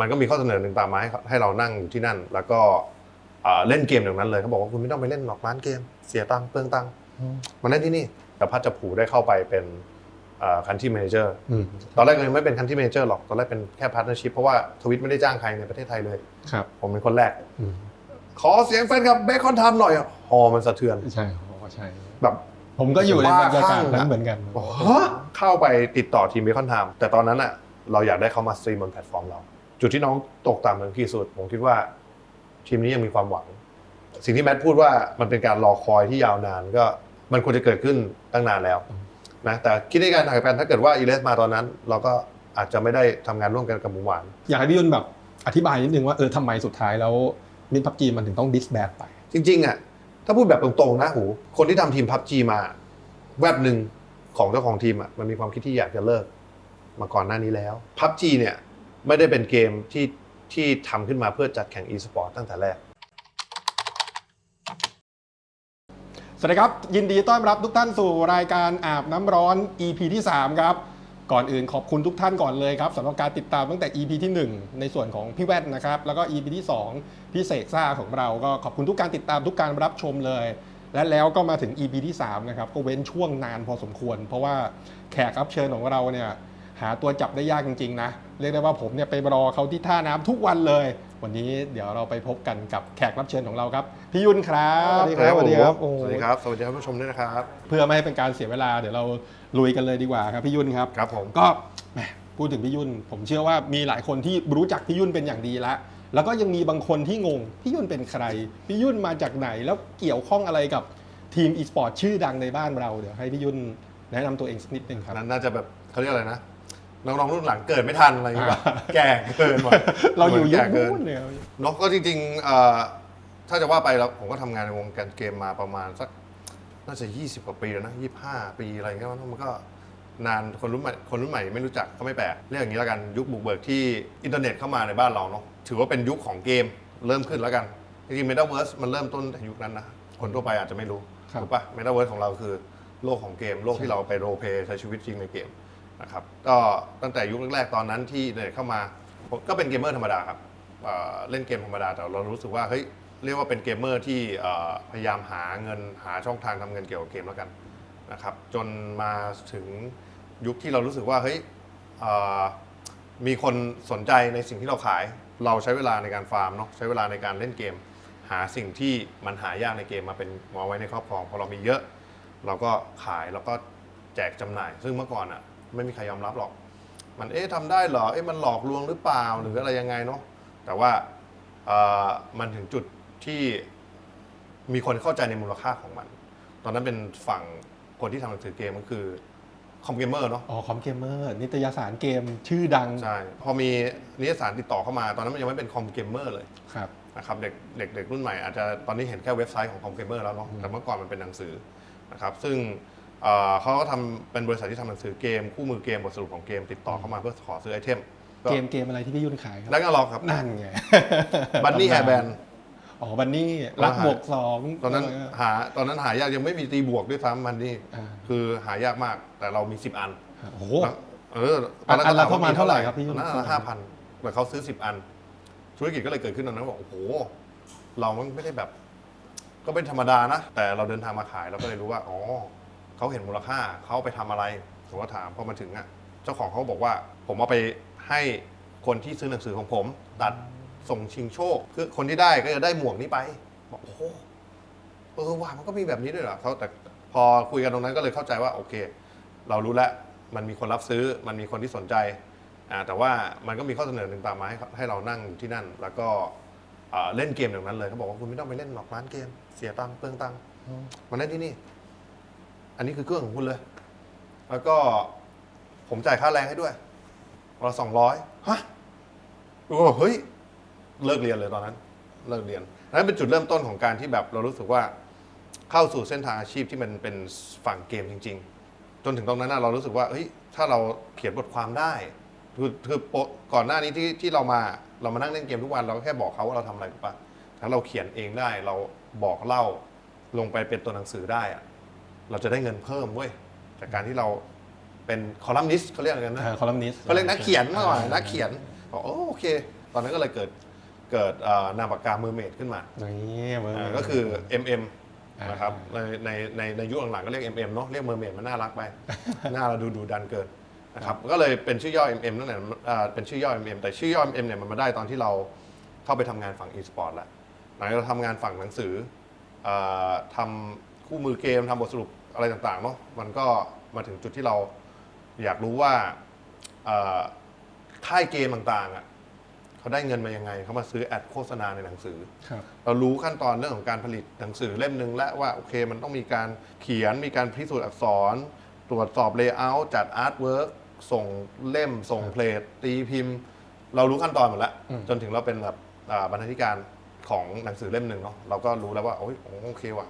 มันก็มีข้อเสนอหนึ่งตามมาให้ให้เรานั่งอยู่ที่นั่น แล้วก็เอ่อเล่นเกมอย่างนั้นเลยเขาบอกว่าคุณไม่ต้องไปเล่นหรอกร้านเกม เสียตังค์เปลืองตังค์มาเล่นที่นี่ แต่พัดจะผูได้เข้าไปเป็นคันที่ m ม n เจอร์อืมตอนแรกยังไม่เป็นคันที่ m ม n เจอร์หรอกตอนแรกเป็นแค่พาร์ทเนอร์ชิพเพราะว่าทวิตไม่ได้จ้างใครในประเทศไทยเลยครับ ผมเป็นคนแรกอืมขอเสียงแฟนคลับเบคอนทำหน่อยอะฮอมันสะเทือนใช่อ๋อใช่แบบผมก็อยู่ในบรรยากาศบ้าคลั่งนั้นอะเหมือนกันบอกฮะเข้าไปติดต่อทีมเบคอนไทม์แต่ตอนนั้นอะเราอยากได้เขามาสตรีมบนแพลตฟอร์มเรา จุดที่น้องตกต่ำหนึ่งที่สุด ผมคิดว่า ทีมนี้ยังมีความหวัง สิ่งที่แมทพูดว่ามันเป็นการรอคอยที่ยาวนานก็มันควรจะเกิดขึ้นตั้งนานแล้วนะแต่คิดในการถ่ายกันถ้าเกิดว่าอีเลสมาตอนนั้น เราก็อาจจะไม่ได้ทำงานร่วมกันกับหมูหวาน อยากให้พี่ยุ่นแบบอธิบายนิดนึงว่าเออทำไมสุดท้ายแล้วมินพับจีมันถึงต้องดิสแบดไป จริงๆอะถ้าพูดแบบตรงๆนะหูคนที่ทำทีมพับจีมา แวบหนึ่งของเจ้าของทีมอะมันมีความคิดที่อยากจะเลิกมาก่อนหน้านี้แล้วพับจีเนี่ย ไม่ได้เป็นเกมที่ที่ทำขึ้นมาเพื่อจัดแข่ง e-sport ตั้งแต่แรก สวัสดีครับ ยินดีต้อนรับทุกท่านสู่รายการอาบน้ำร้อน EP ที่ 3 ครับ ก่อนอื่นขอบคุณทุกท่านก่อนเลยครับสำหรับการติดตามตั้งแต่ EP ที่ 1 ในส่วนของพี่แว่นนะครับ แล้วก็ EP ที่ 2 พี่เสกซ่าของเราก็ขอบคุณทุกการติดตามทุกการรับชมเลย และแล้วก็มาถึง EP ที่ 3 นะครับ ก็เว้นช่วงนานพอสมควร เพราะว่าแขกรับเชิญของเราเนี่ย หาตัวจับได้ยากจริง ๆ นะ เรียกได้ว่าผมเนี่ยไปรอเขาที่ท่าน้ำทุกวันเลย วันนี้เดี๋ยวเราไปพบกันกับแขกรับเชิญของเราครับพี่ยุ่นครับสวัสดีครับสวัสดีครับโอ้โหสวัสดีครับสวัสดีท่านผู้ชมด้วยนะครับ เพื่อไม่ให้เป็นการเสียเวลาเดี๋ยวเราลุยกันเลยดีกว่าครับพี่ยุ่นครับครับผมก็แหมพูดถึงพี่ยุ่น ผมเชื่อว่ามีหลายคนที่รู้จักพี่ยุ่นเป็นอย่างดีแล้วแล้วก็ยังมีบางคนที่งงพี่ยุ่นเป็นใครพี่ยุ่นมาจากไหนแล้วเกี่ยวข้องอะไรกับทีมอีสปอร์ตชื่อดังในบ้านเราเดี๋ยวให้พี่ยุ่นแนะนำตัวเองสักนิดนึงครับนั้นน่าจะแบบเขาเรียกอะไรนะ น้องๆรุ่นหลังเกิดไม่ทันอะไรอย่างเงี้ยอ่าแก่เกินว่ะเราอยู่ยุคแก่เกินู้นเนี่ยเนาะก็จริงๆเอ่อถ้าจะว่าไปแล้วผมก็ทำงานในวงการเกมมาประมาณสักน่าจะ 20 กว่าปีแล้วนะ 25 ปีอะไรเงี้ยมันก็นานคนรุ่นใหม่คนรุ่นใหม่ไม่รู้จักก็ไม่แปลกเรียกอย่างนี้แล้วกันยุคบุกเบิกที่อินเทอร์เน็ตเข้ามาในบ้านเราเนาะถือว่าเป็นยุคของเกมเริ่มขึ้นแล้วกันจริงๆ Metaverse มันเริ่มต้นแต่ยุคนั้นนะคนทั่วไปอาจจะไม่รู้ครับถูกปะ Metaverse ของเราคือโลกของเกม โลกที่เราไปโรลเพลย์ใช้ชีวิตจริงในเกม นะครับก็ตั้งแต่ยุคแรกๆตอนนั้นที่อินเทอร์เน็ตเข้ามาผมก็เป็นเกมเมอร์ธรรมดาครับเอ่อเล่นเกมธรรมดาแต่เรารู้สึกว่าเฮ้ยเรียกว่าเป็นเกมเมอร์ที่เอ่อพยายามหาเงินหาช่องทางทำเงินเกี่ยวกับเกมแล้วกันนะครับจนมาถึงยุคที่เรารู้สึกว่าเฮ้ยเอ่อมีคนสนใจในสิ่งที่เราขาย เราใช้เวลาในการฟาร์มเนาะใช้เวลาในการเล่นเกม หาสิ่งที่มันหายากในเกมมาเป็นมาไว้ในครอบครองพอเรามีเยอะ เราก็ขายแล้วก็แจกจำหน่าย ซึ่งเมื่อก่อนอะ ไม่มีใครยอมรับหรอก มันเอ๊ะทำได้เหรอเอ๊ะมันหลอกลวงหรือเปล่าหรืออะไรยังไงเนาะแต่ว่าเอ่อมันถึงจุดที่มีคนเข้าใจในมูลค่าของมัน ตอนนั้นเป็นฝั่งคนที่ทำหนังสือเกมก็คือคอมเกมเมอร์เนาะ อ๋อคอมเกมเมอร์ นิตยสารเกมชื่อดัง ใช่ พอมีนิตยสารติดต่อเข้ามา ตอนนั้นมันยังไม่เป็นคอมเกมเมอร์เลยครับ นะครับเด็กเด็กเด็กรุ่นใหม่อาจจะตอนนี้เห็นแค่เว็บไซต์ของคอมเกมเมอร์แล้วเนาะแต่เมื่อก่อนมันเป็นหนังสือนะครับซึ่ง เอ่อเขาก็ทำเป็นบริษัทที่ทำหนังสือเกม คู่มือเกมบทสรุปของเกม ติดต่อเข้ามาเพื่อขอซื้อไอเทมเกมเกมอะไรที่พี่ยุ่นขายครับแล้วก็ลองครับนั่นไงบันนี่แฮร์แบนอ๋อบันนี่รักบวกสองตอนนั้นหาตอนนั้นหายากยังไม่มีตีบวกด้วยซ้ำมันนี่อ่าคือหายากมากแต่เรามี10อันโอ้โหเอออันอันละก็ถประมาณเท่าไหร่ครับพี่ยุ่นน่าห้าพันแต่เขาซื้อ10อัน ธุรกิจก็เลยเกิดขึ้นตอนนั้นบอกโอ้โห เรามันไม่ได้แบบ ก็เป็นธรรมดานะ แต่เราเดินทางมาขายเราก็เลยรู้ว่าอ๋อ เขาเห็นมูลค่าเขาเอาไปทำอะไรผมก็ถามพอมาถึงอะเจ้าของเขาบอกว่า ผมเอาไปให้คนที่ซื้อหนังสือของผม ตัดส่งชิงโชค คือคนที่ได้ก็จะได้หมวกนี้ไปบอกโอ้โหเออว่ามันก็มีแบบนี้ด้วยเหรอเขาแต่พอคุยกันตรงนั้นก็เลยเข้าใจว่าโอเค เรารู้แล้วมันมีคนรับซื้อมันมีคนที่สนใจอ่าแต่ว่ามันก็มีข้อเสนอหนึ่งตามมาให้ให้เรานั่งอยู่ที่นั่น แล้วก็เอ่อเล่นเกมอย่างนั้นเลยเขาบอกว่าคุณไม่ต้องไปเล่นหรอกร้านเกม เสียตังค์เปลืองตังค์มาเล่นที่นี่ อันนี้คือเครื่องของคุณเลย แล้วก็ผมจ่ายค่าแรงให้ด้วยเราสองร้อยฮะโอ้เฮ้ย เลิกเรียนเลยตอนนั้น เลิกเรียนนั้นเป็นจุดเริ่มต้นของการที่แบบเรารู้สึกว่าเข้าสู่เส้นทางอาชีพที่มันเป็นฝั่งเกมจริง ๆ จนถึงตรงนั้นนะเรารู้สึกว่าเฮ้ยถ้าเราเขียนบทความได้คือคือก่อนหน้านี้ที่ที่เรามาเรามานั่งเล่นเกมทุกวันเราก็แค่บอกเขาว่าเราทำอะไรถูกปะถ้าเราเขียนเองได้เราบอกเล่าลงไปเป็นตัวหนังสือได้อะ เราจะได้เงินเพิ่มเว้ยจากการที่เราเป็นคอลัมนิสต์เขาเรียกอะไรกันนะคอลัมนิสเขาเรียกนักเขียนมากกว่านักเขียนบอกโอโอเค ตอนนั้นก็เลยเกิดเกิดเอ่อนามปากกา Mermaid ขึ้นมานี่เบอร์อ่าก็คือ MM อ่านนะครับในในในในยุคหลังๆก็เรียก MM เนาะเรียก Mermaid มันน่ารักไป หน้าเราดูดูดันเกินนะครับก็เลยเป็นชื่อย่อ MM นั่นแหละอ่าเป็นชื่อย่อ MM แต่ชื่อย่อ MM เนี่ยมันมาได้ตอนที่เราเข้าไปทำงานฝั่ง e-sport แล้วหลังจากเราทำงานฝั่งหนังสืออ่าทำคู่มือเกมทำบทสรุป อะไรต่างๆเนาะมันก็มาถึงจุดที่เราอยากรู้ว่าอ่าค่ายเกมต่างๆอะเขาได้เงินมายังไงเขามาซื้อแอดโฆษณาในหนังสือ ครับ เรารู้ขั้นตอนเรื่องของการผลิตหนังสือเล่มหนึ่งและว่าโอเคมันต้องมีการเขียนมีการพิสูจน์อักษร ตรวจสอบเลเยอร์จัดอาร์ตเวิร์กส่งเล่มส่งเพลทตีพิมพ์ เรารู้ขั้นตอนหมดแล้ว อืม จนถึงเราเป็นแบบอ่าบรรณาธิการของหนังสือเล่มหนึ่งเนาะเราก็รู้แล้วว่าโอ้ยโอเคว่ะ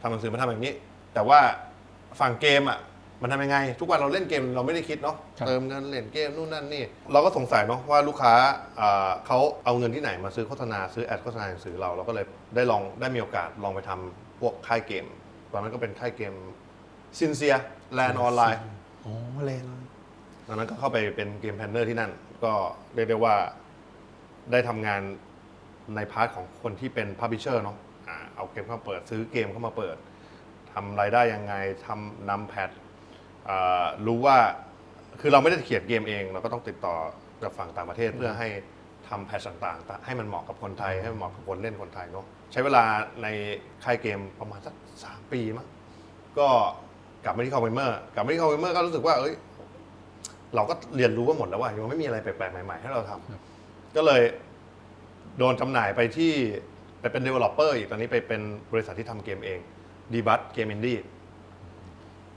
ทำหนังสือมาทำแบบนี้ แต่ว่าฝั่งเกมอะมันทำยังไง ทุกวันเราเล่นเกมเราไม่ได้คิดเนาะครับ เติมเงินเล่นเกมนู่นนั่นนี่ เราก็สงสัยเนาะว่าลูกค้าอ่าเขาเอาเงินที่ไหนมาซื้อโฆษณาซื้อแอดโฆษณาหนังสือเราเราก็เลยได้ลองได้มีโอกาสลองไปทำพวกค่ายเกม ตอนนั้นก็เป็นค่ายเกมซินเซียแลนออนไลน์ อ๋อเลยเลยตอนนั้นก็เข้าไปเป็นเกมแพนเนอร์ที่นั่น ก็เรียกได้ว่าได้ทำงานในพาร์ทของคนที่เป็นพับ l ิเชอร์เนาะอ่าเอาเกมเข้ามาเปิดซื้อเกมเข้ามาเปิด ทำรายได้ยังไงทำนำแพทอ่ารู้ว่าคือเราไม่ได้เขียนเกมเอง เราก็ต้องติดต่อกับฝั่งต่างประเทศเพื่อให้ทำแพทต่างๆ ให้มันเหมาะกับคนไทย ให้มันเหมาะกับคนเล่นคนไทยเนาะใช้เวลาในค่ายเกมประมาณสักสามปีมั้งก็กลับมาที่คอมเมเมอร์กลับมาที่คอมเมเมอร์ก็รู้สึกว่าเอ้ยเราก็เรียนรู้มาหมดแล้วว่ายังไม่มีอะไรแปลกๆใหม่ ๆ ให้เราทำก็เลยโดนจำหน่ายไปที่ไปเป็น developer อีกตอนนี้ไปเป็นบริษัทที่ทำเกมเอง ดีบัตเกมอินดี้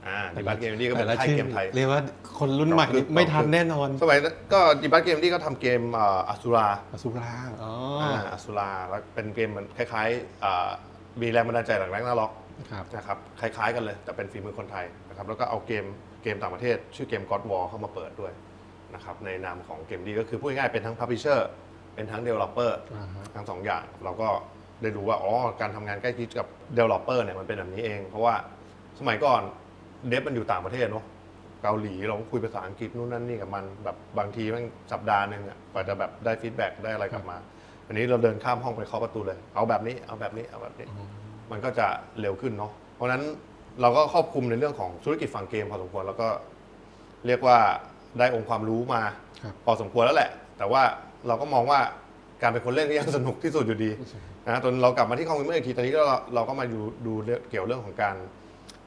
อ่าดีบัตเกมอินดี้ก็เป็นแต่ละค่ายชื่อเกมไทย เรียกว่าคนรุ่นใหม่ต่อขึ้นไม่ต่อขึ้นทันแน่นอน สมัยนั้นก็ดีบัตเกมอินดี้ก็ทำเกมอัสุราอสุราอ๋ออัสุราแล้วเป็นเกมมันคล้ายๆอ่ามีแรงบันดาลใจหลังแรกน่าล็อกครับนะครับคล้ายๆกันเลย แต่เป็นฝีมือคนไทยนะครับแล้วก็เอาเกมเกมต่างประเทศ ชื่อเกม God War เข้ามาเปิดด้วยนะครับในนามของเกมดีก็คือพูดง่ายๆเป็นทั้ง Publisher เป็นทั้ง Developer อ่าฮะทั้งสองอย่างเราก็ ได้รู้ว่าอ๋อการทำงานใกล้ชิดกับ Developer เนี่ยมันเป็นแบบนี้เอง เพราะว่าสมัยก่อนเดฟมันอยู่ต่างประเทศเนาะเกาหลีเราก็คุยภาษาอังกฤษนู่นนั่นนี่กับมันแบบบางทีมันสัปดาห์หนึ่งอะกว่าจะแบบได้ฟีดแบ็กได้อะไรกลับมา อันนี้เราเดินข้ามห้องไปเคาะประตูเลย เอาแบบนี้เอาแบบนี้เอาแบบนี้ มันก็จะเร็วขึ้นเนาะเพราะฉะนั้นเราก็ครอบคลุมในเรื่องของธุรกิจฝั่งเกมพอสมควรแล้วก็เรียกว่าได้องค์ความรู้มาครับพอสมควรแล้วแหละ แต่ว่าเราก็มองว่าการเป็นคนเล่นก็ยังสนุกที่สุดอยู่ดีนะจนเรากลับมาที่คอมพิวเตอร์อีกทีตอนนี้ก็เราเราก็มาดูดูเรื่องเกี่ยวเรื่องของการ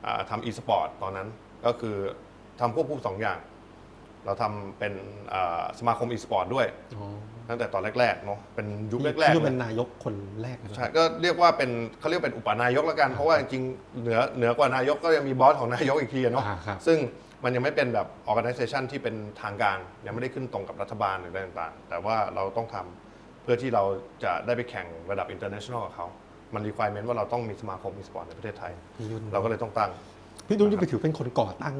อ่าทำอีสปอร์ตตอนนั้น ก็คือทำควบคู่สองอย่าง เราทำเป็นอ่าสมาคมอีสปอร์ตด้วยอ๋อตั้งแต่ตอนแรกๆเนาะเป็นยุคแรกๆที่เลยเป็นนายกคนแรกนะครับ ใช่ก็เรียกว่าเป็นเขาเรียกเป็นอุปนายกแล้วกัน เพราะว่าจริงๆเหนือเหนือกว่านายกก็ยังมีบอสของนายกอีกทีอะเนาะอ่าครับ ซึ่งมันยังไม่เป็นแบบ organization ที่เป็นทางการ ยังไม่ได้ขึ้นตรงกับรัฐบาลหรืออะไรต่างๆ แต่ว่าเราต้องทำ เพื่อที่เราจะได้ไปแข่งระดับ international กับเขามัน requirement ว่าเราต้องมีสมาคมอีสปอร์ตในประเทศไทย พี่ยุ่นเราก็เลยต้องตั้ง พี่ยุ่นนี่ไปถือเป็นคนก่อตั้ง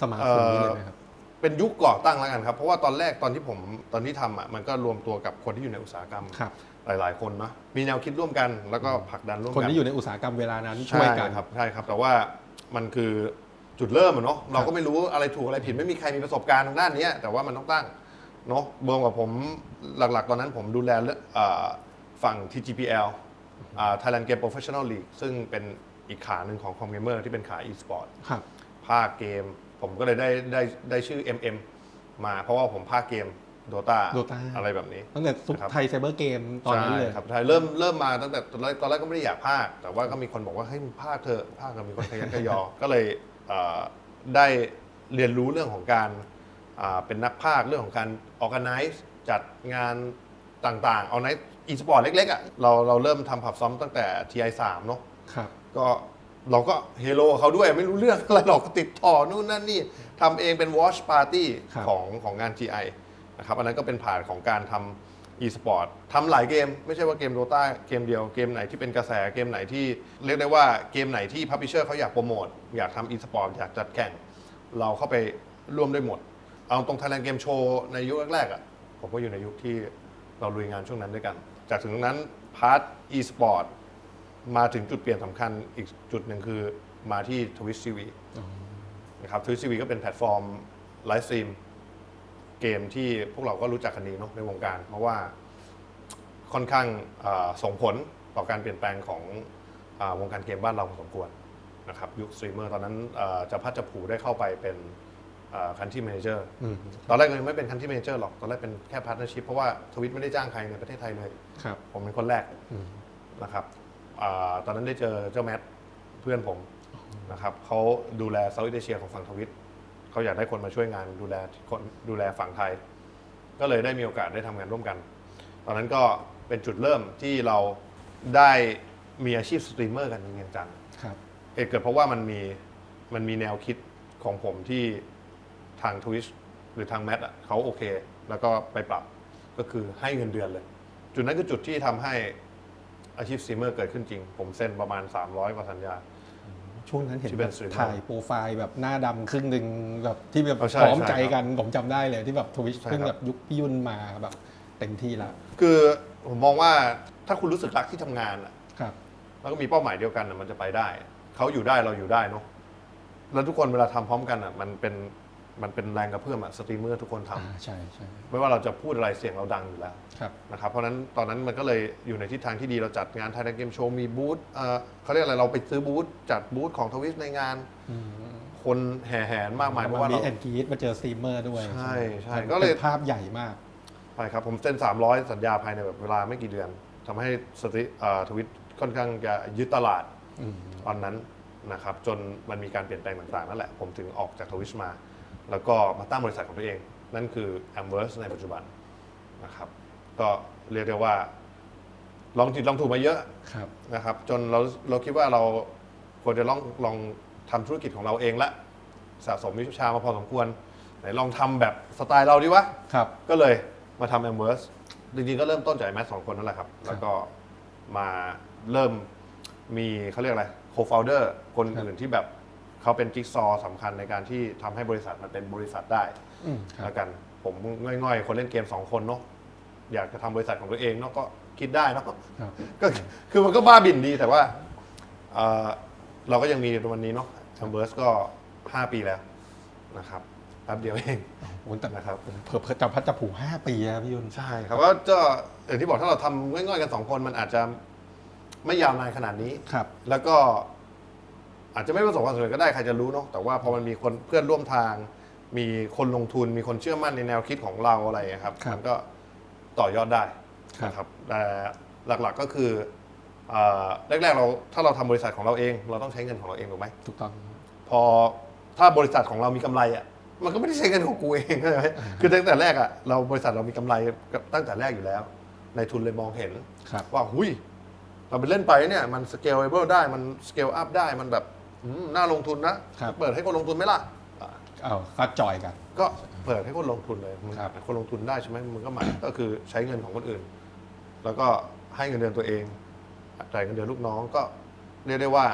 สมาคมนี้เลยไหมครับ เป็นยุคก่อตั้งแล้วกันครับ เพราะว่าตอนแรกตอนที่ผมตอนที่ทำอะมันก็รวมตัวกับคนที่อยู่ในอุตสาหกรรมครับหลาย ๆ คนนะมีแนวคิดร่วมกันแล้วก็ผลักดันร่วมคนกันที่อยู่ในอุตสาหกรรมเวลานั้นช่วยกันใครับใช่ครับ แต่ว่ามันคือจุดเริ่มอะเนาะเราก็ไม่รู้อะไรถูกอะไรผิดไม่มีใครมีประสบการณ์ทางด้านเนี้ยแต่ว่ามันต้องตั้ง เนาะรวมกับผมหลักๆ ตอนนั้นผมดูแลเรื่องเอ่อฝั่ง TGPL อ่า Thailand Game Professional League ซึ่งเป็นอีกขาหนึ่งของ c o m Gamer ที่เป็นขา e-sport ครับภาคเกม ผมก็เลยได้ได้ได้ชื่อ MM มาเพราะว่าผมภาคเกม Dota Dota อะไรแบบนี้ตั้งแต่ซุปนะครับไทยไซเบอร์เกมตอนนั้นเลยใช่ครับใช่เริ่มเริ่มมาตั้งแต่ตอนแรกตอนแรกก็ไม่ได้อยากพากย์แต่ว่าก็มีคนบอกว่าให้ยมึงพากย์เถอะพากย์กับมีคนขยันขยอ ก็เลยเอ่อได้เรียนรู้เรื่องของการอ่า เป็นนักพากย์เรื่องของการ organize จัดงานต่างๆ เอาในอีสปอร์ตเล็กๆอะเราเราเริ่มทำผับซ้อมตั้งแต่ TI 3เนาะครับก็เราก็เฮโลเขาด้วยไม่รู้เรื่องอะไรหรอกติดต่อนู่นนั่นนี่ทำเองเป็น watch party ครับของของงาน GI นะครับอันนั้นก็เป็นผ่านของการทำ e-sport ทำหลายเกม ไม่ใช่ว่าเกม Dota เกมเดียวเกมไหนที่เป็นกระแสเกมไหนที่เรียกได้ว่าเกมไหนที่ publisher เขาอยากโปรโมท อยากทำ e-sport อยากจัดแข่ง เราเข้าไปร่วมได้หมด เอาตรง Thailand Game Show ในยุคแรกๆอะผมก็อยู่ในยุคที่เราลุยงานช่วงนั้นด้วยกัน จากถึงนั้นพาร์ท e-sport มาถึงจุดเปลี่ยนสำคัญอีกจุดหนึ่งคือมาที่ Twitch TV นะครับ Twitch TV ก็เป็นแพลตฟอร์มไลฟ์สตรีมเกมที่พวกเราก็รู้จักกันดีเนาะในวงการ เพราะว่าค่อนข้างส่งผลต่อการเปลี่ยนแปลงของอวงการเกมบ้านเราพอสมควรนะครับยุคสตรีมเมอร์ตอนนั้นจะพัดจะผูได้เข้าไปเป็น คันที่ m ม n เจอร์อืมตอนแรกยังไม่เป็นคันที่ m ม n เจอร์หรอก ตอนแรกเป็นแค่พาร์ทเนอร์ชิพเพราะว่าทวิตไม่ได้จ้างใครในประเทศไทยเลยครับผมเป็นคนแรกอืมนะครับอาตอนนั้นได้เจอเจ้าแมทเพื่อนผมนะครับเขาดูแลเซาท์อีสเอเชียของฝั่งทวิตเขาอยากได้คนมาช่วยงานดูแลคนดูแลฝั่งไทย ก็เลยได้มีโอกาสได้ทำงานร่วมกัน ตอนนั้นก็เป็นจุดเริ่มที่เราได้มีอาชีพสตรีมเมอร์กันจริงๆจังครับเหตุเกิดเพราะว่ามันมีมันมีแนวคิดของผมที่ ทาง Twitch หรือทางแมทอะเขาโอเค แล้วก็ไปปรับก็คือให้เงินเดือนเลย จุดนั้นคือจุดที่ทำให้อาชีพสตรีมเมอร์เกิดขึ้นจริง ผมเซ็นประมาณ 300กว่าสัญญา ช่วงนั้นเห็นที่แบเป็นบ streamer ถ่ายโปรไฟล์แบบหน้าดำครึ่งหนึ่งแบบที่แบบเออใช่พร้อมใช่ใจครับกันผมจำได้เลยที่แบบทวิชใช่เพิ่งครับแบบยุคพี่ยุ่นมาแบบเต็มที่แล้วคือผมมองว่าถ้าคุณรู้สึกรักที่ทำงานอะ ครับ แล้วก็มีเป้าหมายเดียวกันอะมันจะไปได้ เขาอยู่ได้เราอยู่ได้เนาะแล้วทุกคนเวลาทำพร้อมกันอะมันเป็น มันเป็นแรงกระเพื่อมอะสตรีมเมอร์ทุกคนทำ อ่าใช่ใช่ไม่ว่าเราจะพูดอะไรเสียงเราดังอยู่แล้วครับ นะครับเพราะฉะนั้นตอนนั้นมันก็เลยอยู่ในทิศทางที่ดีเราจัดงานไทยแลนด์เกมโชว์มีบูธเอ่อเขาเรียกอะไรเราไปซื้อบูธจัดบูธของทวิชในงาน อืมคนแห่แหนมากมายเพราะว่ามีเรา แอนกีดมาเจอสตรีมเมอร์ด้วยใช่ใช่มันก็เลยเป็นภาพใหญ่มากใช่ครับ ผมเซ็น 300 สัญญาภายในแบบเวลาไม่กี่เดือนทำให้สตรีทวิตค่อนข้างจะยึดตลาดอืม ตอนนั้นนะครับจนมันมีการเปลี่ยนแปลงต่างๆนั่นแหละผมถึงออกจากทวิชมา แล้วก็มาตั้งบริษัทของตัวเอง นั่นคือ a m v e r s e ในปัจจุบันนะครับ ก็เรียกได้ว่า ลองผิดลองถูกมาเยอะครับ นะครับ จนเราเราคิดว่าเราควรจะลองลองทำธุรกิจของเราเองละสะสมวิชามาพอสมควร ไหนลองทำแบบสไตล์เราดีวะ ครับ ก็เลยมาทำ a m v e r s e จริงๆก็เริ่มต้นจากไอ้แมทสองคนนั่นแหละครับ แล้วก็มาเริ่มมีเขาเรียกอะไร co-founder คนครับอื่นที่แบบ เขาเป็นจิ๊กซอว์สำคัญในการที่ทำให้บริษัทมันเป็นบริษัทได้อืมครับ แล้วกันผมง่อยๆ คนเล่นเกมสองคนเนาะอยากจะทำบริษัทของตัวเองเนาะก็คิดได้เนาะ ครับ ก็คือมันก็บ้าบินดีแต่ว่าเอ่อเราก็ยังมีวันนี้เนาะทัมเบิร์สก็ 5 ปีแล้วนะครับแป๊บเดียวเอง โอ้แต่นะครับ เผื่อเผื่อจะพัดจะผูห้าปีนะพี่ยุ่นใช่ครับว่าก็อย่างที่บอกถ้าเราทำง่อยๆกัน 2 คนมันอาจจะไม่ยาวนานขนาดนี้ ครับ แล้วก็ อาจจะไม่ประสบความสำเร็จก็ได้ใครจะรู้เนาะแต่ว่าพอมันมีคนเพื่อนร่วมทาง มีคนลงทุนมีคนเชื่อมั่นในแนวคิดของเราอะไรอย่างเงี้ยครับครับมันก็ต่อยอดได้ครับ นะครับแต่หลักๆก็คือเอ่อแรกๆเราถ้าเราทำบริษัทของเราเอง เราต้องใช้เงินของเราเองถูกไหม ถูกต้อง พอถ้าบริษัทของเรามีกำไรอะมันก็ไม่ได้ใช้เงินของกูเองใช่ไหมคือตั้งแต่แรกอะเราบริษัทเรามีกำไรตั้งแต่แรกอยู่แล้วในทุนเลยมองเห็น ครับ ว่าหุยเราไปเล่นไปเนี่ยมัน scalable ได้มัน scale up ได้มันแบบ อืมน่าลงทุนนะครับ เปิดให้คนลงทุนไหมล่ะอะเอาก็จอยกัน ก็เปิดให้คนลงทุนเลยมึงครับ คนลงทุนได้ใช่ไหมมึงก็มาก็คือใช้เงินของคนอื่น แล้วก็ให้เงินเดือนตัวเองจ่ายเงินเดือนลูกน้องก็เรียกได้ว่า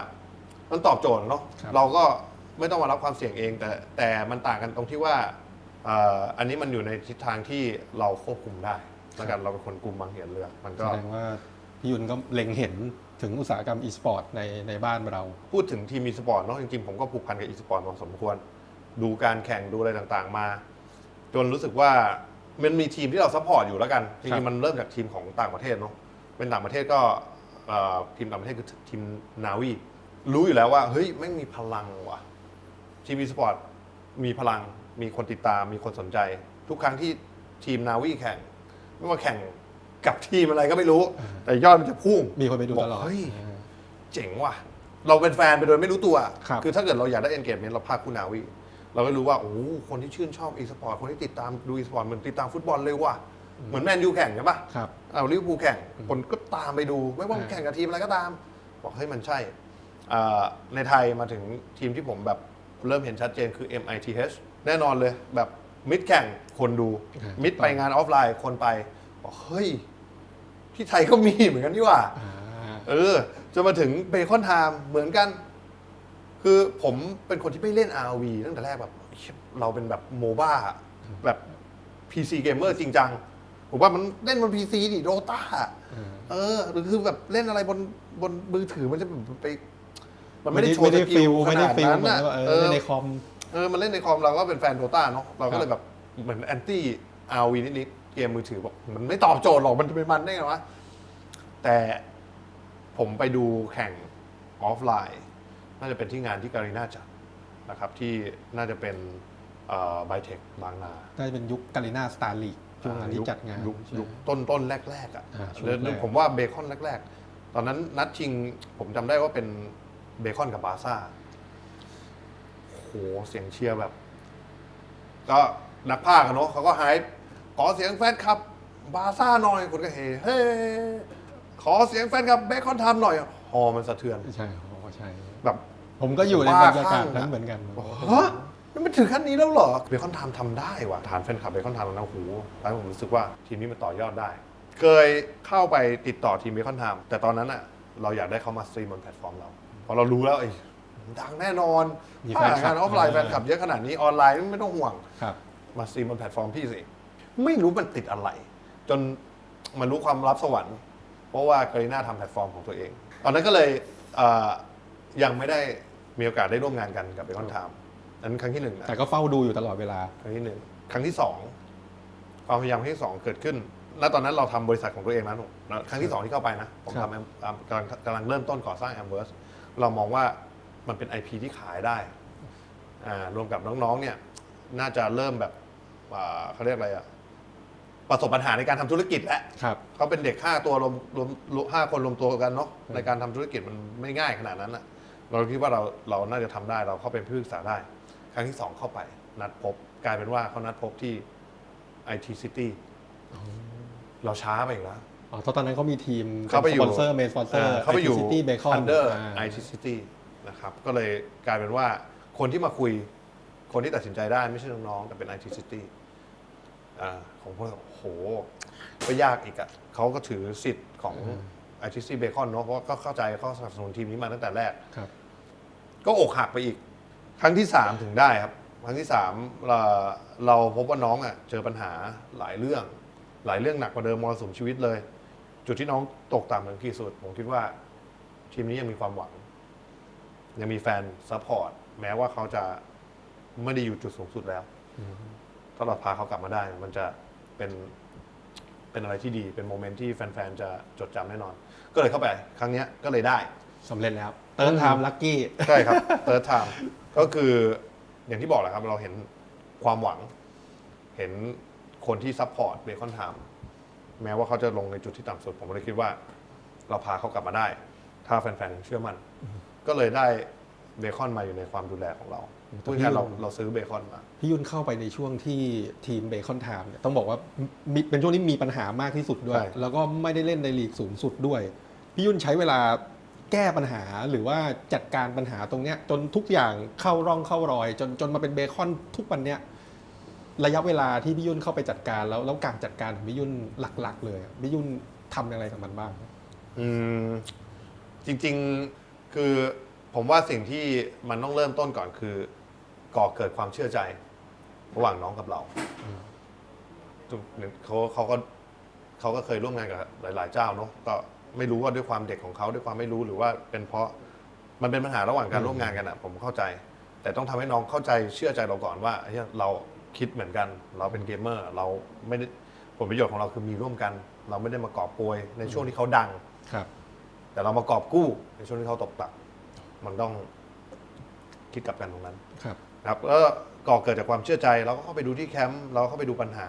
มันตอบโจทย์เนาะครับ เราก็ไม่ต้องมารับความเสี่ยงเอง แต่แต่มันต่างกันตรงที่ว่าเอ่ออันนี้มันอยู่ในทิศทางที่เราควบคุมได้แล้วกันเราเป็นคนกลุ่มบางเหียนเรือ มันแสก็ดงว่า พี่ยุ่นก็เล็งเห็นถึงอุตสาหกรรมอีสปอร์ตในในบ้านเรา พูดถึงทีมอีสปอร์ตเนาะจริงๆ ผมก็ผูกพันกับอีสปอร์ตพอสมควร ดูการแข่งดูอะไรต่างๆมา จนรู้สึกว่ามันมีทีมที่เราซัพพอร์ตอยู่แล้วกันจครัริงบๆมันเริ่มจากทีมของต่างประเทศเนาะเป็นต่างประเทศก็เอ่อทีมต่างประเทศคือทีมนาวีรู้อยู่แล้วว่าเฮ้ยไม่งมีพลังว่ะทีมอีสปอร์ตมีพลังมีคนติดตามมีคนสนใจ ทุกครั้งที่ทีมนาวีแข่ง ไม่ว่าแข่ง กับทีมอะไรก็ไม่รู้ แต่ยอดมันจะพุ่งมีคนไปดูตลอดบอกเฮ้ยอ่าเจ๋งว่ะ เราเป็นแฟนไปโดยไม่รู้ตัวครับอถ้าเกิดเราอยากได้ engagement เราพากคุณนาวีเราก็รู้ว่าโอ้โหคนที่ชื่นชอบ e-sport คนที่ติดตามดู e-sport เหมือนติดตามฟุตบอลเลยว่ะเหมือนแมนยูแข่งใช่ปะครับเอาลิเวอร์พูลแข่งคนก็ตามไปดู ไม่ว่ามันอ่า แข่งกับทีมอะไรก็ตาม บอกเฮ้ยมันใช่อ่าในไทยมาถึงทีมที่ผมแบบเริ่มเห็นชัดเจนคือ MITH แน่นอนเลยแบบมิดแข่งคนดูอ่ามิดไปงานออฟไลน์คนไปบอกเฮ้ย ที่ไทยก็มีเหมือนกันนี่หว่าอ่า เออจนมาถึงเบคอนไทม์เหมือนกัน คือผมเป็นคนที่ไม่เล่น RV ตั้งแต่แรกแบบเหี้ยเราเป็นแบบโมบ้าแบบ PC เกมเมอร์จริงจัง ผมว่ามันเล่นบน PC ดิโดตาอ่าเออหรือคือแบบเล่นอะไรบนบนมือถือมันจะแบบไป มันไม่ไม่ได้ได้โชไม่ว์สได้กิฟิลลขไม่ได้นาดฟิลนั้นเหมือนน่ะว่าเอเอออในคอมเออมันเล่นในคอมเราก็เป็นแฟนโดตาเนาะเราก็ครับเลยแบบเหมือนแอนตี้ RV นิดๆ เกมมือถือบอกมันไม่ตอบโจทย์หรอกมันจะไปมันได้ไงวะแต่ผมไปดูแข่งออฟไลน์น่าจะเป็นที่งานที่การีนาจัดนะครับ ที่น่าจะเป็นไบเทคบางนาน่าจะเป็นยุคกาลิน่าสตาร์ลีกช่วงนั้นที่จัดงานยุคใช่ไหมยุคต้นต้นแรกๆอะอ่าช่วงแล้วแรกผมว่าเบคอนแรก ๆ ตอนนั้นนัดชิงผมจำได้ว่าเป็นเบคอนกับบาร์ซ่าโหเสียงเชียร์แบบ ก็นักพากย์อะเนาะเขาก็ไฮป์ ขอเสียงแฟนคลับบาร์ซ่าหน่อยคุณก็เฮเฮ้ขอเสียงแฟนคลับเบคอนทำหน่อยฮอมันสะเทือนใช่อ๋อใช่ แบบ ผมก็อยู่ในบ้าบรรยากาศคลั่งนั้นอะเหมือนกันฮะมันไม่ถึงขั้นนี้แล้วเหรอเบคอนไทม์ทำได้ว่ะฐานแฟนคลับเบคอนไทม์นะโอ้โหทำให้ผมรู้สึกว่าทีมนี้มันต่อยอดได้ เคยเข้าไปติดต่อทีมเบคอนไทม์แต่ตอนนั้นอะเราอยากได้เขามาสตรีมบนแพลตฟอร์มเราเพราะเรารู้แล้วไอ้ยดังแน่นอนมีถ้าแฟนคลับงานออฟไลน์แฟนคลับเยอะขนาดนี้ออนไลน์ไม่ต้องห่วงครับมาสตรีมบนแพลตฟอร์มพี่สิ ไม่รู้มันติดอะไร จนมันรู้ความลับสวรรค์ เพราะว่าการีน่าทำแพลตฟอร์มของตัวเอง ตอนนั้นก็เลยเอ่อยังไม่ได้มีโอกาสได้ร่วมงานกันกับเบคอนไทม์นั้นครั้งที่หนึ่งนะ แต่ก็เฝ้าดูอยู่ตลอดเวลา ครั้งที่หนึ่งครั้งที่สองความพยายามครั้งที่สองเกิดขึ้น ณ ตอนนั้นเราทำบริษัทของตัวเองนะหนุ่มแล้วครั้งที่สองที่เข้าไปนะ ผมครับทำ Am- Am- กำลังกำลังเริ่มต้นก่อสร้างแอมเบอร์สเรามองว่ามันเป็น IP ที่ขายได้อ่ารวมกับน้องๆเนี่ย น่าจะเริ่มแบบอ่าเขาเรียกอะไรอะ ประสบปัญหาในการทำธุรกิจแล้วครับ เขาเป็นเด็กห้าตัวรวมรวมรวมห้าคนรวมตัวกันเนาะในการทำธุรกิจมันไม่ง่ายขนาดนั้นอะเราคิดว่าเราเราน่าจะทำได้เราเข้าเป็นผู้ศึกษาได้ ครั้งที่สองเข้าไป นัดพบกลายเป็นว่าเขานัดพบที่ IT City เราช้าไปอีกแล้ว อ๋อตอนนั้นเขามีทีมเขาไปอยู่ สปอนเซอร์เมนสปอนเซอร์เขาไปอยู่ ซิตี้เบคอน under IT City นะครับ ก็เลยกลายเป็นว่าคนที่มาคุย คนที่ตัดสินใจได้ไม่ใช่น้องๆแต่เป็น IT City อ่าของพวกเราโอ้โห ก็ยากอีกอะเขาก็ถือสิทธิ์ของ IT City Bacon เนาะเพราะก็เข้าใจเขาสนับสนุนทีมนี้มาตั้งแต่แรก ครับ ก็อกหักไปอีก ครั้งที่สามถึงได้ครับ ครั้งที่สามเราเราพบว่าน้องอะเจอปัญหาหลายเรื่อง หลายเรื่องหนักกว่าเดิมมรสุมชีวิตเลย จุดที่น้องตกต่ำถึงที่สุด ผมคิดว่า ทีมนี้ยังมีความหวัง ยังมีแฟนซัพพอร์ตแม้ว่าเขาจะไม่ได้อยู่จุดสูงสุดแล้ว ถ้าเราพาเขากลับมาได้ มันจะ เป็นเป็นอะไรที่ดีเป็นโมเมนต์ที่แฟนๆ จะจดจำแน่นอน ก็เลยเข้าไปครั้งเนี้ยก็เลยได้ สำเร็จแล้วเติร์นไทม์ลัคกี้ ใช่ครับเ h ิร์ t ไทม์ก็คืออย่างที่บอกแหละครับ เราเห็นความหวัง เห็นคนที่ซัพพอร์ตเบคอนไทม์แม้ว่าเขาจะลงในจุดที่ต่ำสุด ผมเลยคิดว่า เราพาเขากลับมาได้ ถ้าแฟนๆ เชื่อมั่นก็เลยได้เบคอนมาอยู่ในความดูแลของเราอืม พูดง่ายๆเราเราซื้อเบคอนมาพี่ยุ่นเข้าไปในช่วงที่ทีมเบคอนไทม์เนี่ยต้องบอกว่ามีเป็นช่วงที่มีปัญหามากที่สุดด้วยใช่แล้วก็ไม่ได้เล่นในลีกสูงสุดด้วย พี่ยุ่นใช้เวลาแก้ปัญหาหรือว่าจัดการปัญหาตรงเนี้ย จนทุกอย่างเข้าร่องเข้ารอย จนจนมาเป็นเบคอนทุกวันเนี้ยระยะเวลาที่พี่ยุ่นเข้าไปจัดการแล้วแล้วการจัดการของพี่ยุ่นหลัก ๆ เลยอะพี่ยุ่นทำอะไรกับมันบ้างอืมจริง ๆคือ ผมว่าสิ่งที่มันต้องเริ่มต้นก่อนคือ ก่อเกิดความเชื่อใจ ระหว่างน้องกับเราทุกเขาเขาก็เขาก็เคยร่วมงานกับหลาย ๆ เจ้าเนาะก็ไม่รู้ว่าด้วยความเด็กของเขาด้วยความไม่รู้หรือว่าเป็นเพราะมันเป็นปัญหาระหว่างการร่วมงานกันอะผมเข้าใจ แต่ต้องทำให้น้องเข้าใจเชื่อใจเราก่อนว่าเฮ้ยเราคิดเหมือนกัน เราเป็นเกมเมอร์เราไม่ได้ผลประโยชน์ของเราคือมีร่วมกัน เราไม่ได้มากอบโกยในช่วงที่เขาดังครับ แต่เรามากอบกู้ในช่วงที่เขาตกต่ำ มันต้องคิดกลับกันตรงนั้นครับนะครับแล้วก่อเกิดจากความเชื่อใจ เราก็เข้าไปดูที่แคมป์เราก็เข้าไปดูปัญหา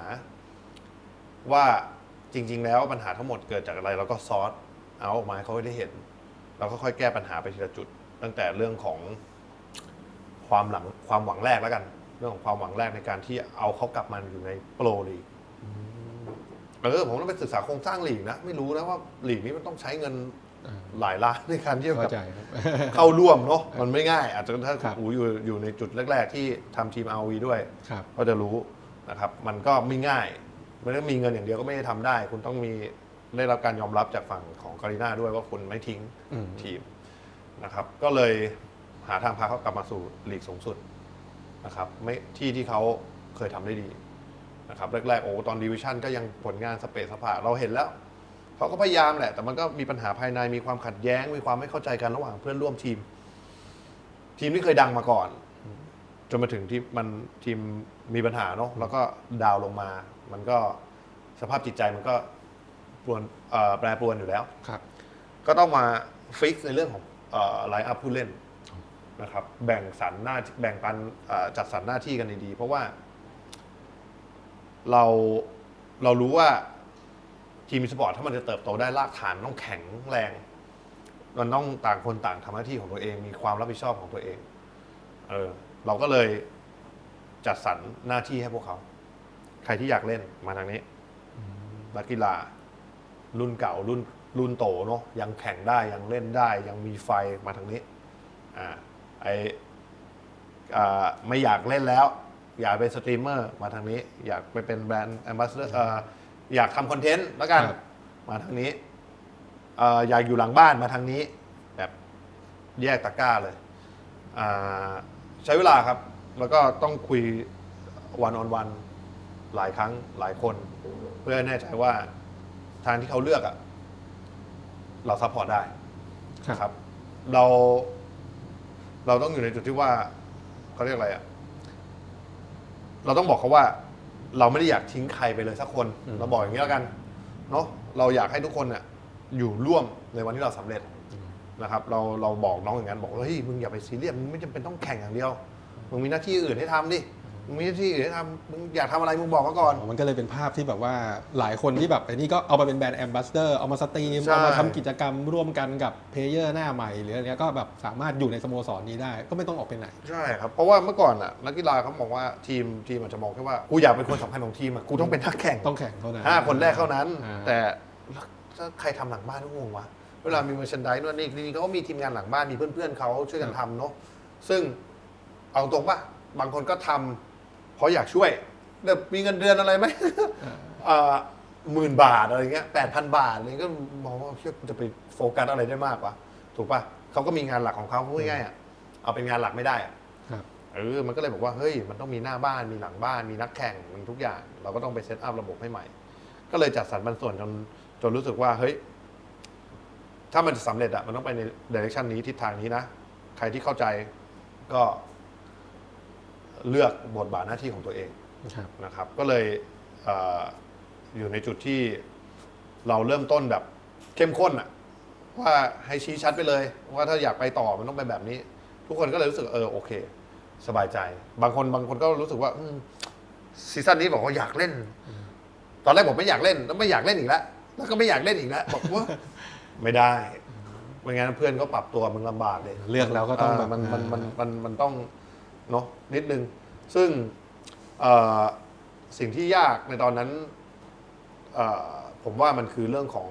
ว่าจริง ๆ แล้วปัญหาทั้งหมดเกิดจากอะไรเราก็ซอสเอาออกมาให้เขาได้เห็น เราก็ค่อยแก้ปัญหาไปทีละจุด ตั้งแต่เรื่องของความหลังความหวังแรกแล้วกัน เรื่องของความหวังแรกในการที่เอาเขากลับมาอยู่ในโปรลีกเออผมต้องไปศึกษาโครงสร้างลีกนะ ไม่รู้นะว่าลีกนี้มันต้องใช้เงินอ่า หลายล้านในการที่จะเข้าใจครับ เข้าร่วมเนาะมันไม่ง่าย อาจจะถ้าครับ อูอยู่อยู่ในจุดแรก ๆ ที่ทำทีม RV ด้วย ครับ ก็จะรู้นะครับ มันก็ไม่ง่ายไม่ได้มีเงินอย่างเดียวก็ไม่ได้ทำได้ คุณต้องมีได้รับการยอมรับจากฝั่งของการีนาด้วยว่าคุณไม่ทิ้งอืม ทีมนะครับ ก็เลยหาทางพาเขากลับมาสู่ลีกสูงสุดนะครับไม่ที่ที่เขาเคยทำได้ดีนะครับแรกๆโอ้ตอนดิวิชั่นก็ยังผลงานสเปซสปาเราเห็นแล้ว เขาก็พยายามแหละ แต่มันก็มีปัญหาภายในมีความขัดแย้ง มีความไม่เข้าใจกันระหว่างเพื่อนร่วมทีม ทีมที่เคยดังมาก่อน จนมาถึงที่มันทีมมีปัญหาเนาะแล้วก็ดาวน์ลงมา มันก็สภาพจิตใจมันก็ปรวนเอ่อแปรปรวนอยู่แล้ว ครับ ก็ต้องมาฟิกในเรื่องของไลน์อัพผู้เล่นนะครับ แบ่งสรรหน้าแบ่งปันเอ่อจัดสรรหน้าที่กันดีๆ เพราะว่า เราเรารู้ว่า ทีมสปอร์ตถ้ามันจะเติบโตได้รากฐานต้องแข็งแรงมันต้องต่างคนต่างทำหน้าที่ของตัวเอง มีความรับผิดชอบของตัวเอง เออ เราก็เลยจัดสรรหน้าที่ให้พวกเขา ใครที่อยากเล่นมาทางนี้นักกีฬา รุ่นเก่ารุ่นรุ่นโตเนาะยังแข่งได้ยังเล่นได้ ยังมีไฟมาทางนี้ อ่าไออ่าไม่อยากเล่นแล้ว อยากเป็นสตรีมเมอร์มาทางนี้ อยากไปเป็นแบรนด์แอมบาสเดอร์ อยากทำคอนเทนต์แล้วกัน ครับ มาทางนี้เอ่ออยากอยู่หลังบ้านมาทางนี้ แบบแยกตะกร้าเลยอ่าใช้เวลาครับ แล้วก็ต้องคุยวันออนวันหลายครั้งหลายคน เพื่อให้แน่ใจว่าทางที่เขาเลือกอะเราซัพพอร์ตได้นะครับเราเราต้องอยู่ในจุดที่ว่าเขาเรียกอะไรอะเราต้องบอกเขาว่า เราไม่ได้อยากทิ้งใครไปเลยสักคนอืมเราบอกอย่างนี้แล้วกันเนาะเราอยากให้ทุกคนเนี่ยอยู่ร่วมในวันที่เราสำเร็จนะครับ เราเราบอกน้องอย่างนั้นบอกว่าเฮ้ยมึงอย่าไปซีเรียสมึงไม่จำเป็นต้องแข่งอย่างเดียวมึงมีหน้าที่อื่นให้ทำดิ มึงมีหน้าที่อื่นให้ทำมึงอยากทำอะไรมึงบอกมาก่อน มันก็เลยเป็นภาพที่แบบว่าหลายคนที่แบบไอ้นี่ก็เอามาเป็นแบรนด์แอมบาสเดอร์เอามาสตรีม ใช่ เอามาทำกิจกรรมร่วมกันกับเพลเยอร์หน้าใหม่หรืออะไรเงี้ยก็แบบสามารถอยู่ในสโมสรนี้ได้ ก็ไม่ต้องออกไปไหน ใช่ครับ เพราะว่าเมื่อก่อนอะนักกีฬาเขาบอกว่าทีมทีมอาจจะมองแค่ว่ากูอยากเป็นคนสำคัญของทีมอะกูต้องเป็นนักแข่งต้องแข่งเท่านั้น ห้าคนแรกเท่านั้น อ่า แต่ถ้าใครทำหลังบ้านก็งงวะเวลามีเมอร์ชันดายนู่นนี่จริงๆเขาก็มีทีมงานหลังบ้านมีเพื่อนๆเขาช่วยกันทำเนาะซึ่งเอาตรงป่ะบางคนก็ทำ เพราะอยากช่วยแต่มีเงินเดือนอะไรไหม หมื่นบาทอะไรเงี้ยแปดพันบาทอะไรเงี้ยก็มองว่าเชื่อกูจะไปโฟกัสอะไรได้มากวะถูกป่ะเขาก็มีงานหลักของเขาพูดง่ายๆอะเอาเป็นงานหลักไม่ได้อะครับ เออมันก็เลยบอกว่าเฮ้ยมันต้องมีหน้าบ้านมีหลังบ้านมีนักแข่งมีทุกอย่าง เราก็ต้องไปเซตอัพระบบให้ใหม่ ก็เลยจัดสรรปันส่วนจนจนรู้สึกว่าเฮ้ย ถ้ามันจะสำเร็จอะมันต้องไปในเดเรคชันนี้ทิศทางนี้นะ ใครที่เข้าใจก็ เลือกบทบาทหน้าที่ของตัวเองครับนะครับ ก็เลยเอออยู่ในจุดที่เราเริ่มต้นแบบเข้มข้นอะว่าให้ชี้ชัดไปเลย ว่าถ้าอยากไปต่อมันต้องไปแบบนี้ ทุกคนก็เลยรู้สึกเออโอเค สบายใจ บางคนบางคนก็รู้สึกว่าอืมซีซั่นนี้บอกว่าอยากเล่น ตอนแรกผมไม่อยากเล่นแล้วไม่อยากเล่นอีกแล้วแล้วก็ไม่อยากเล่นอีกแล้วบอกว่า ไม่ได้ไม่งั้นเพื่อนก็ปรับตัวมึงลำบากเลยเลือกแล้วก็ต้องแบบามันมันมันอ่ามันมันต้อง เนาะนิดนึง ซึ่งสิ่งที่ยากในตอนนั้นผมว่ามันคือเรื่องของ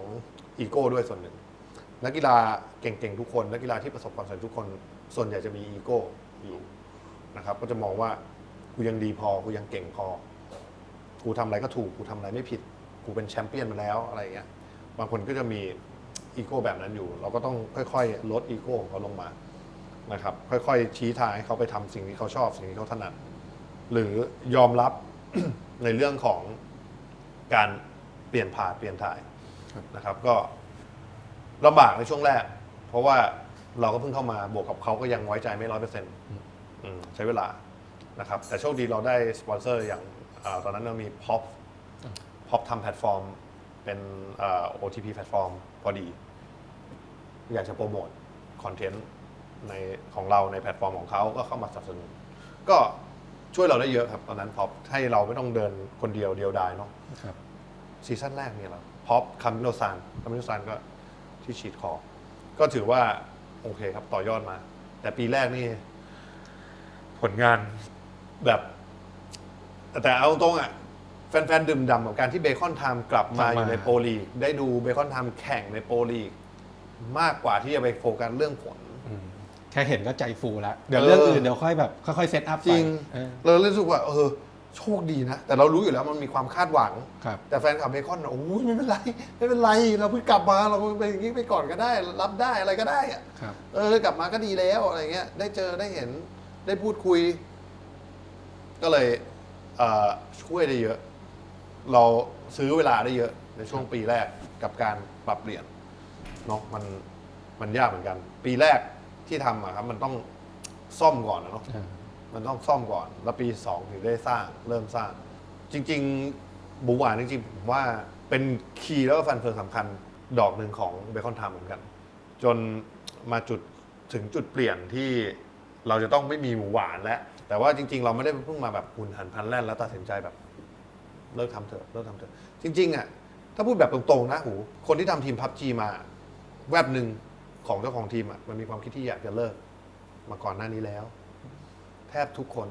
อีโก้ด้วยส่วนหนึ่ง นักกีฬาเก่งๆทุกคน นักกีฬาที่ประสบความสำเร็จทุกคนส่วนใหญ่จะมีอีโก้อยู่นะครับก็จะมองว่ากูยังดีพอกูยังเก่งพอกูทำอะไรก็ถูกกูทำอะไรไม่ผิดกูเป็นแชมเปี้ยนมาแล้วอะไรเงี้ยบางคนก็จะมีอีโก้แบบนั้นอยู่ เราก็ต้องค่อยๆ ลดอีโก้ของเขาลงมา นะครับ ค่อยๆชี้ทางให้เขาไปทำสิ่งที่เขาชอบสิ่งที่เขาถนัดหรือยอมรับ ในเรื่องของการเปลี่ยนผ่านเปลี่ยนถ่ายนะครับ ก็ลำบากในช่วงแรก เพราะว่าเราก็เพิ่งเข้ามาบวกกับเขาก็ยังไว้ใจไม่ร้อยเปอร์เซ็นต์ใช้เวลานะครับ แต่โชคดีเราได้สปอนเซอร์อย่างอตอนนั้นเรามี Pop Pop ทำแพลตฟอร์ม เป็นเอ่อ OTP แพลตฟอร์มพอดี อยากจะโปรโมทคอนเทนต์ ในของเราในแพลตฟอร์มของเขาก็เข้ามาสนับสนุน ก็ช่วยเราได้เยอะครับตอนนั้นพอให้เราไม่ต้องเดินคนเดียวเดียวดายเนาะครับซีซั่นแรกมีอะไรพอปคามิโนซานคามิโนซานก็ที่ฉีดคอ ก็ถือว่าโอเคครับต่อยอดมา แต่ปีแรกนี่ ผลงานแบบ แต่เอาตรงๆอะแฟนๆดื่มด่ำกับการที่เบคอนไทม์กลับมาอยู่ในโปรลีก ได้ดูเบคอนไทม์แข่งในโปรลีก มากกว่าที่จะไปโฟกัสเรื่องผลอืมแค่เห็นก็ใจฟูแล้วเดี๋ยวเออเรื่องอื่นเดี๋ยวค่อยแบบค่อยๆเซตอัพไปจริงเออเรารู้สึกว่าเออโชคดีนะ แต่เรารู้อยู่แล้วมันมีความคาดหวังครับแต่แฟนคลับเบคอนโอ้ยไม่เป็นไร ไม่เป็นไร เราเพิ่งกลับมาเราไปอย่างนี้ไปก่อนก็ได้ รับได้อะไรก็ได้อะครับเออกลับมาก็ดีแล้วอะไรเงี้ย ได้เจอได้เห็นได้พูดคุย ก็เลยเอ่อช่วยได้เยอะ เราซื้อเวลาได้เยอะ ในช่วงปีแรกกับการปรับเปลี่ยนเนาะมันมันยากเหมือนกัน ปีแรก ที่ทำอะครับ มันต้องซ่อมก่อนนะเนาะอ่า มันต้องซ่อมก่อน แล้วปีสองถึงได้สร้างเริ่มสร้าง จริง ๆบูหวานจริงๆผมว่าเป็นคีย์แล้วก็ฟันเฟืองสำคัญดอกหนึ่งของเบคอนไทม์เหมือนกัน จนมาจุดถึงจุดเปลี่ยนที่เราจะต้องไม่มีหมูหวานแล้ว แต่ว่าจริง ๆ เราไม่ได้เพิ่งมาแบบหุ่นหันพลันแล่นแล้วตัดสินใจแบบ เลิกทำเถอะเลิกทำเถอะจริง ๆอะถ้าพูดแบบตรงๆนะหูคนที่ทำทีมพับจีมา แวบหนึ่ง ของเจ้าของทีมอะมันมีความคิดที่อยากจะเลิกมาก่อนหน้านี้แล้ว แทบทุกคน